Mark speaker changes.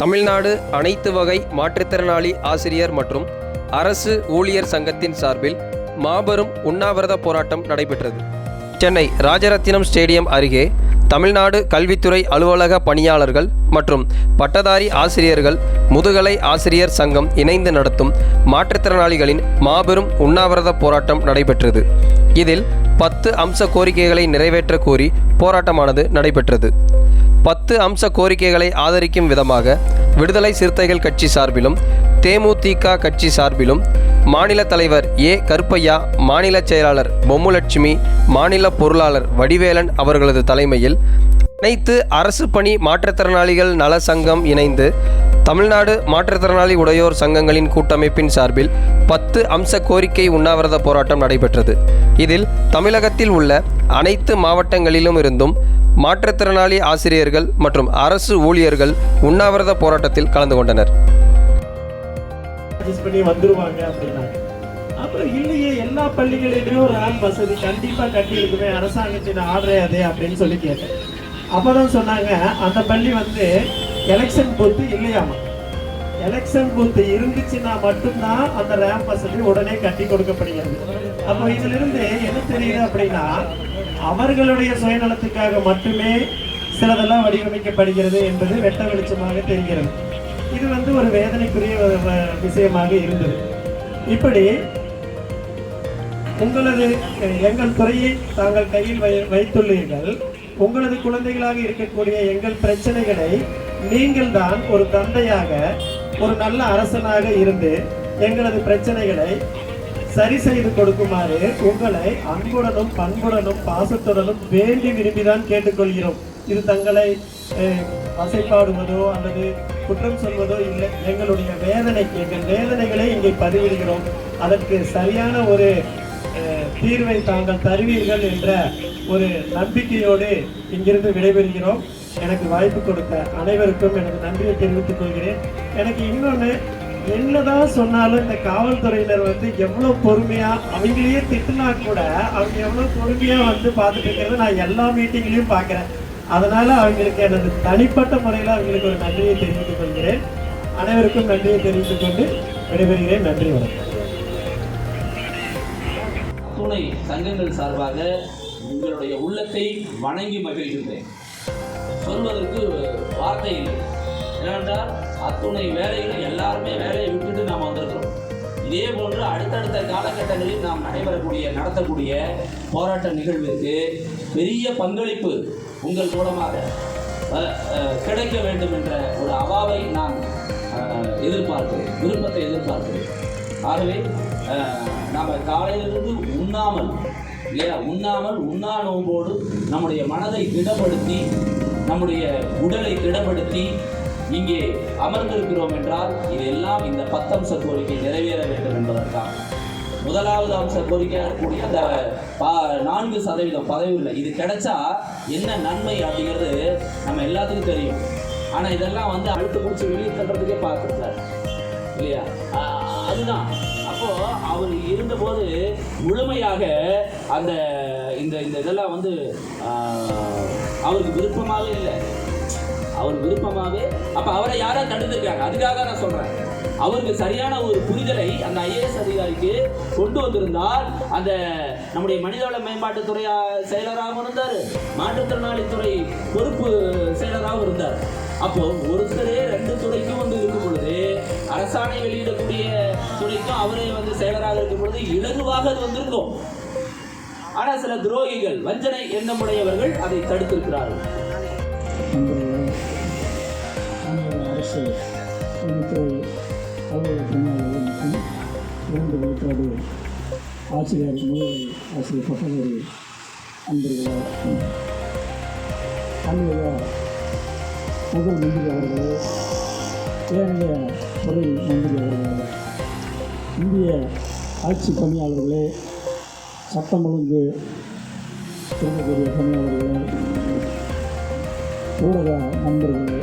Speaker 1: தமிழ்நாடு அனைத்து வகை மாற்றுத்திறனாளி ஆசிரியர் மற்றும் அரசு ஊழியர் சங்கத்தின் சார்பில் மாபெரும் உண்ணாவிரத போராட்டம் நடைபெற்றது. சென்னை ராஜரத்தினம் ஸ்டேடியம் அருகே தமிழ்நாடு கல்வித்துறை அலுவலக பணியாளர்கள் மற்றும் பட்டதாரி ஆசிரியர்கள் முதுகலை ஆசிரியர் சங்கம் இணைந்து நடத்தும் மாற்றுத்திறனாளிகளின் மாபெரும் உண்ணாவிரத போராட்டம் நடைபெற்றது. இதில் பத்து அம்ச கோரிக்கைகளை நிறைவேற்ற கோரி போராட்டமானது நடைபெற்றது. பத்து அம்ச கோரிக்கைகளை ஆதரிக்கும் விதமாக விடுதலை சிறுத்தைகள் கட்சி சார்பிலும் தேமுதிக கட்சி சார்பிலும் மாநில தலைவர் ஏ. கருப்பையா மாநில செயலாளர் பொம்முலட்சுமி மாநில பொருளாளர் வடிவேலன் அவர்களது தலைமையில் அனைத்து அரசு பணி மாற்றுத்திறனாளிகள் நல சங்கம் இணைந்து தமிழ்நாடு மாற்றுத்திறனாளி உடையோர் சங்கங்களின் கூட்டமைப்பின் சார்பில் பத்து அம்ச கோரிக்கை உண்ணாவிரத போராட்டம் நடைபெற்றது. இதில் தமிழகத்தில் உள்ள அனைத்து மாவட்டங்களிலும் இருந்தும் மாற்றுத்திறனாளி ஆசிரியர்கள் மற்றும் அரசு ஊழியர்கள் உண்ணாவிரத போராட்டத்தில் கலந்து கொண்டனர்.
Speaker 2: அப்புறம் இல்லையே எல்லா பள்ளிகளிலையும் ரேம் வசதி கண்டிப்பா கட்டி இருக்குமே அரசாங்கத்தின் ஆர்டரே அதே அப்படின்னு சொல்லி கேட்டேன். அப்பதான் சொன்னாங்க அந்த பள்ளி வந்து எலெக்ஷன் பூத்து இல்லையாமா? எலெக்ஷன் பூத்து இருந்துச்சுன்னா மட்டும்தான் அந்த ரேம் வசதி உடனே கட்டி கொடுக்கப்படுகிறது. அப்போ இதுல இருந்து என்ன தெரியுது அப்படின்னா அவர்களுடைய சுயநலத்துக்காக மட்டுமே சிலதெல்லாம் வடிவமைக்கப்படுகிறது என்பது வெட்ட வெளிச்சமாக தெரிகிறது. இது வந்து ஒரு வேதனைக்குரிய விஷயமாக இருந்தது. இப்படி உங்களது எங்கள் துறையை தாங்கள் கையில் வை வைத்துள்ளீர்கள். உங்களது குழந்தைகளாக இருக்கக்கூடிய எங்கள் பிரச்சனைகளை நீங்கள் தான் ஒரு தந்தையாக ஒரு நல்ல அரசனாக இருந்து எங்களது பிரச்சனைகளை சரி செய்து கொடுக்குமாறு உங்களை அன்புடனும் பண்புடனும் பாசத்துடனும் வேண்டி விரும்பிதான் கேட்டுக்கொள்கிறோம். இது தங்களை அசைப்பாடுவதோ அல்லது குற்றம் சொல்வதோ இல்லை. எங்களுடைய வேதனை எங்கள் வேதனைகளை இங்கே பதிவிடுகிறோம். அதற்கு சரியான ஒரு தீர்வை தாங்கள் தருவீர்கள் என்ற ஒரு நம்பிக்கையோடு இங்கிருந்து விடைபெறுகிறோம். எனக்கு வாய்ப்பு கொடுத்த அனைவருக்கும் எனக்கு நன்றியை தெரிவித்துக் கொள்கிறேன். எனக்கு இன்னொன்று என்னதான் சொன்னாலும் இந்த காவல்துறையினர் வந்து எவ்வளவு பொறுமையா அவங்களையே திட்டினா கூட அவங்க எவ்வளவு பொறுமையா வந்து பார்த்துட்டு இருக்கிறத நான் எல்லா மீட்டிங்லையும் பார்க்குறேன். அதனால அவங்களுக்கு எனது தனிப்பட்ட முறையில் அவங்களுக்கு ஒரு நன்றியை தெரிவித்துக் கொள்கிறேன். அனைவருக்கும் நன்றியை தெரிவித்துக் கொண்டு விடைபெறுகிறேன். நன்றி வணக்கம்.
Speaker 3: துணை சங்கங்கள் சார்பாக உங்களுடைய உள்ளத்தை வணங்கி மகிழ்கின்றேன். சொல்வதற்கு வார்த்தை இல்லை. ஏனென்றால் அத்துணை வேலைகளும் எல்லாருமே வேலையை விட்டுட்டு நாம் வந்திருக்கிறோம். இதே போன்று அடுத்தடுத்த காலகட்டங்களில் நாம் நடைபெறக்கூடிய நடத்தக்கூடிய போராட்ட நிகழ்விற்கு பெரிய பங்களிப்பு உங்கள் மூலமாக கிடைக்க வேண்டும் என்ற ஒரு அவாவை நான் எதிர்பார்க்கிறேன் விருப்பத்தை எதிர்பார்க்கிறேன். ஆகவே நாம் காலையிலிருந்து உண்ணாமல் இல்லையா? உண்ணாமல் உண்ணா நோம்போடு நம்முடைய மனதை திடப்படுத்தி நம்முடைய உடலை திடப்படுத்தி இங்கே அமர்ந்திருக்கிறோம் என்றால் இதெல்லாம் இந்த பத்தம்ச கோரிக்கை நிறைவேற வேண்டும் என்பதற்காக. முதலாவது அம்ச கோரிக்கை இருக்கக்கூடிய அந்த பா- நான்கு சதவீதம் பதவி இல்லை இது கிடைச்சா என்ன நன்மை அப்படிங்கிறது நம்ம எல்லாத்துக்கும் தெரியும். ஆனால் இதெல்லாம் வந்து அழுத்து பிடிச்சி வெளியே தள்ளுறதுக்கே பார்த்துருக்காரு இல்லையா? அதுதான். அப்போ அவர் இருந்தபோது முழுமையாக அந்த இந்த இந்த இதெல்லாம் வந்து அவருக்கு விருப்பமாகவே இல்லை. அவர் விருப்பமாகவே அப்போ அவரை யாரா தடுத்திருக்காங்க. அதுக்காக நான் சொல்கிறேன் அவருக்கு சரியான ஒரு புரிதலை அந்த ஐஏஎஸ் அதிகாரிக்கு கொண்டு வந்திருந்தால் அந்த நம்முடைய மனிதவள மேம்பாட்டுத்துறை செயலராகவும் இருந்தார். மாற்றுத்திறனாளித்துறை பொறுப்பு செயலராகவும் இருந்தார். அப்போ ஒருத்தரே ரெண்டு துறைக்கும் வந்து இருக்கும் பொழுது அரசாணை வெளியிடக்கூடிய துறைக்கும் அவரே வந்து செயலராக இருக்கும் பொழுது இலகுவாக அது வந்திருக்கும். ஆனால் சில துரோகிகள் வஞ்சனை எண்ணமுடையவர்கள் அதை தடுத்திருக்கிறார்கள்.
Speaker 4: அரசு கல்வித்துறை அலுவலக பணியாளர்கள் மற்றும் இரண்டு விழுக்காடு ஆசிரியர் முதுகலை ஆசிரியர் பட்டதாரி நண்பர்களே தமிழக முதல் மந்திரி அவர்களே ஏனைய துறை மந்திரி அவர்களே இந்திய ஆட்சி பணியாளர்களே சட்டம் ஒழுங்கு இருக்கக்கூடிய பணியாளர்களே ஊடக நண்பர்களே